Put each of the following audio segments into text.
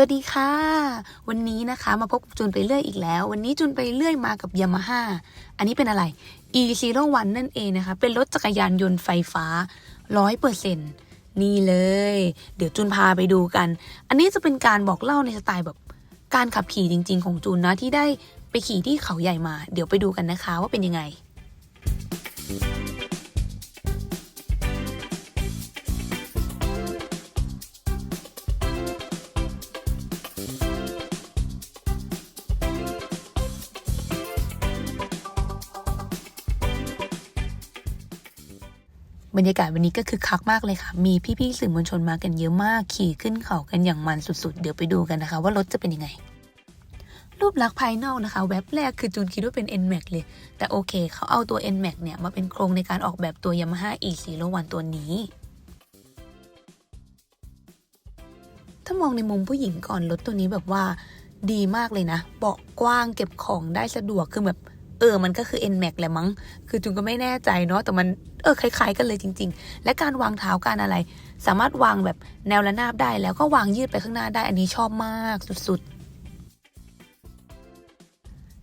สวัสดีค่ะ วันนี้นะคะมาพบจูนไปเรื่อยอีกแล้ว วันนี้จูนไปเรื่อยมากับยามาฮ่าอันนี้เป็นอะไร e 0 1นั่นเองนะคะ เป็นรถจักรยานยนต์ไฟฟ้า 100%นี่เลย เดี๋ยวจูนพาไปดูกัน อันนี้จะเป็นการบอกเล่าในสไตล์แบบการขับขี่จริง ๆ ของจูนนะที่ได้ไปขี่ที่เขาใหญ่มา เดี๋ยวไปดูกันนะคะว่าเป็นยังไง บรรยากาศวันนี้ก็คือคักมากเลยค่ะ มีพี่ๆสื่อมวลชนมากันเยอะมาก ขี่ขึ้นเขากันอย่างมันสุดๆ เดี๋ยวไปดูกันนะคะ ว่ารถจะเป็นยังไง รูปลักษณ์ภายนอกนะคะ แว็บแรกคือจูนคิดว่าเป็น NMAX เลย แต่โอเค เขาเอาตัว NMAX เนี่ยมาเป็นโครงในการออกแบบตัว Yamaha E01 ตัวนี้ ถ้ามองในมุมผู้หญิงก่อนรถตัวนี้แบบว่าดีมากเลยนะ เบาะกว้างเก็บของได้สะดวกคือแบบ เออ มันก็คือ NMAX แหละมั้ง คือจุนก็ไม่แน่ใจเนาะ แต่มัน เออ คล้าย ๆ กันเลยจริง ๆ และการวางเท้าการอะไร สามารถวางแบบแนวระนาบได้ แล้วก็วางยืดไปข้างหน้าได้ อันนี้ชอบมากสุด ๆ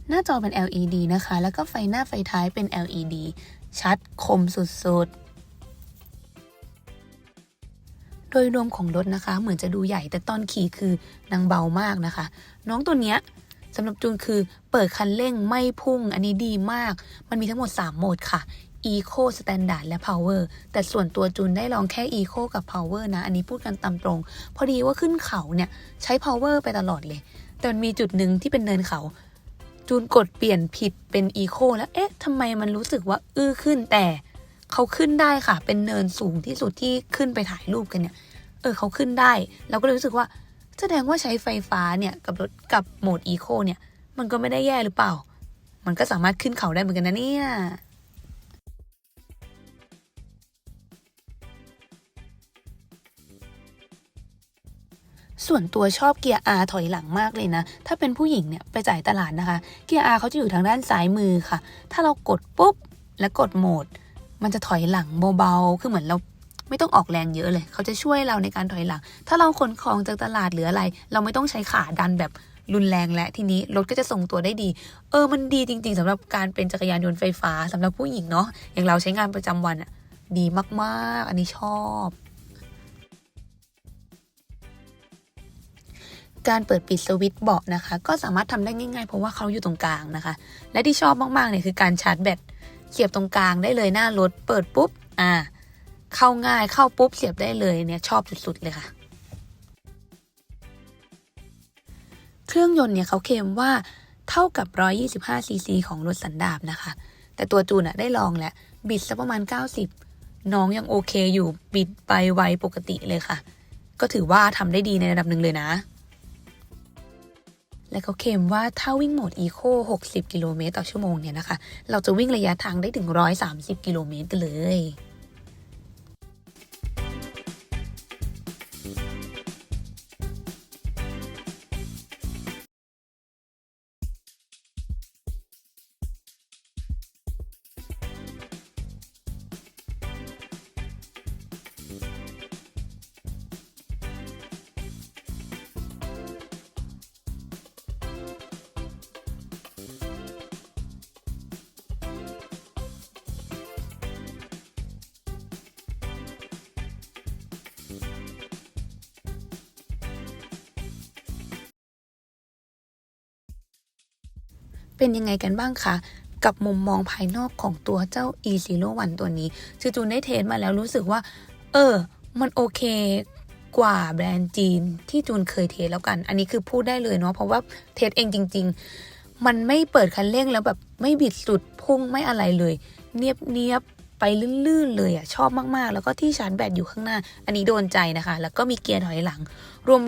หน้าจอเป็น LED นะคะ แล้วก็ไฟหน้าไฟท้ายเป็น LED ชัดคมสุดๆ โดยรวมของรถนะคะ เหมือนจะดูใหญ่แต่ตอนขี่คือนางเบามากนะคะ น้องตัวเนี้ย สำหรับจูนคือเปิดคันเร่งไม่พุ่งอันนี้ดีมาก มันมีทั้งหมด 3 โหมดค่ะ Eco Standard และ Power แต่ส่วนตัวจูนได้ลองแค่ Eco กับ Power นะ อันนี้พูดกันตามตรง พอดีว่าขึ้นเขาเนี่ย ใช้ Power ไปตลอดเลย แต่มันมีจุดหนึ่งที่เป็นเนินเขา จูนกดเปลี่ยนผิดเป็น Eco แล้ว เอ๊ะทำไมมันรู้สึกว่าอื้อขึ้นแต่เขาขึ้นได้ค่ะ เป็นเนินสูงที่สุดที่ขึ้นไปถ่ายรูปกันเนี่ย เออเขาขึ้นได้ เราก็เลยรู้สึกว่า แสดงว่าใช้ไฟฟ้าเนี่ยกับรถกับโหมดอีโคเนี่ย มันก็ไม่ได้แย่หรือเปล่า มันก็สามารถขึ้นเขาได้เหมือนกันนะเนี่ยส่วนตัวชอบเกียร์ R ถอยหลังมากเลยนะ ถ้าเป็นผู้หญิงเนี่ยไปจ่ายตลาดนะคะ เกียร์ R เขาจะอยู่ทางด้านซ้ายมือค่ะ ถ้าเรากดปุ๊บ แล้วกดโหมด มันจะถอยหลังเบาๆ คือเหมือนเรา ไม่ต้องออกแรงเยอะเลย เขาจะช่วยเราในการถอยหลัง ถ้าเราขนของจากตลาดหรืออะไร เราไม่ต้องใช้ขาดันแบบรุนแรงและทีนี้รถก็จะส่งตัวได้ดี เออมันดีจริง ๆสำหรับการเป็นจักรยานยนต์ไฟฟ้าสำหรับผู้หญิงเนาะอย่างเราใช้งานประจำวันอะดีมากๆ อันนี้ชอบการเปิดปิดสวิตช์เบาะนะคะ ก็สามารถทำได้ง่ายๆ เพราะว่าเขาอยู่ตรงกลางนะคะ และที่ชอบมากๆเนี่ยคือการชาร์จแบตเสียบตรงกลางได้เลยหน้ารถเปิดปุ๊บ อ่า เข้าง่ายเข้าปุ๊บเสียบได้เลยเนี่ยชอบสุดๆเลยค่ะ เครื่องยนต์เนี่ยเขาเคลมว่าเท่ากับ 125 ซีซีของรถสันดาปนะคะ แต่ตัวจูนอะได้ลองแหล้วบิดสักประมาณ 90 น้องยังโอเคอยู่บิดไปไวปกติเลยค่ะ ก็ถือว่าทำได้ดีในระดับหนึ่งเลยนะ และเขาเคลมว่าถ้าวิ่งโหมด Eco 60 กิโลเมตรต่อชั่วโมงเนี่ยนะคะ เราจะวิ่งระยะทางได้ถึง 130 กิโลเมตรกันเลย เป็นยังไงกันบ้างคะกับมุมมองภายนอกของตัวเจ้า e 0 1ตัวนี้คือจูนได้เทสมาแล้วรู้สึกว่า เออ มันโอเคกว่าแบรนด์จีนที่จูนเคยเทสแล้วกัน อันนี้คือพูดได้เลยเนาะเพราะว่าเทสเองจริง ๆ มันไม่เปิดคันเร่งแล้วแบบไม่บิดสุดพุ่งไม่อะไรเลย เนียบเนียบ ไปลื่นๆเลยอะชอบมากๆ แล้วก็ที่ชาร์จแบตอยู่ข้างหน้า อันนี้โดนใจนะคะ แล้วก็มีเกียร์ถอยหลัง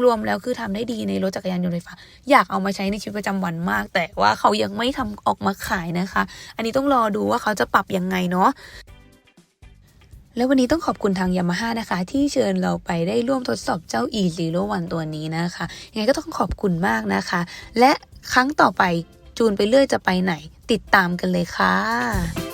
รวมๆแล้วคือทำได้ดีในรถจักรยานยนต์ไฟฟ้าอยากเอามาใช้ในชีวิตประจำวันมาก แต่ว่าเขายังไม่ทำออกมาขายนะคะ อันนี้ต้องรอดูว่าเขาจะปรับยังไงเนาะแล้ววันนี้ต้องขอบคุณทางยามาฮ่านะคะ ที่เชิญเราไปได้ร่วมทดสอบเจ้า e 0 1ตัวนี้นะคะ ยังไงก็ต้องขอบคุณมากนะคะ และครั้งต่อไปจูนไปเรื่อยจะไปไหน ติดตามกันเลยค่ะ